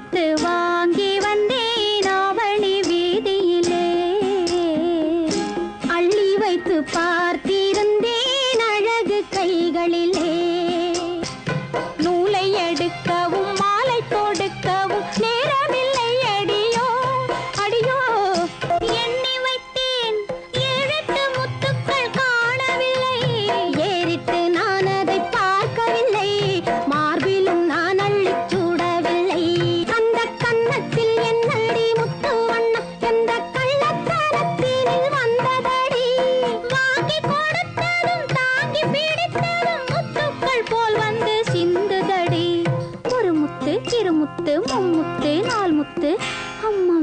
முத்து வாங்கி வந்தேன் ஆவணி வீதியிலே. அள்ளி வைத்து பார்த்திருந்தேன் அழகு கைகளிலே. நூலை எடுக்க മുത്ത് മുമ്മുത്ത് നാൽമുത്ത് അമ്മ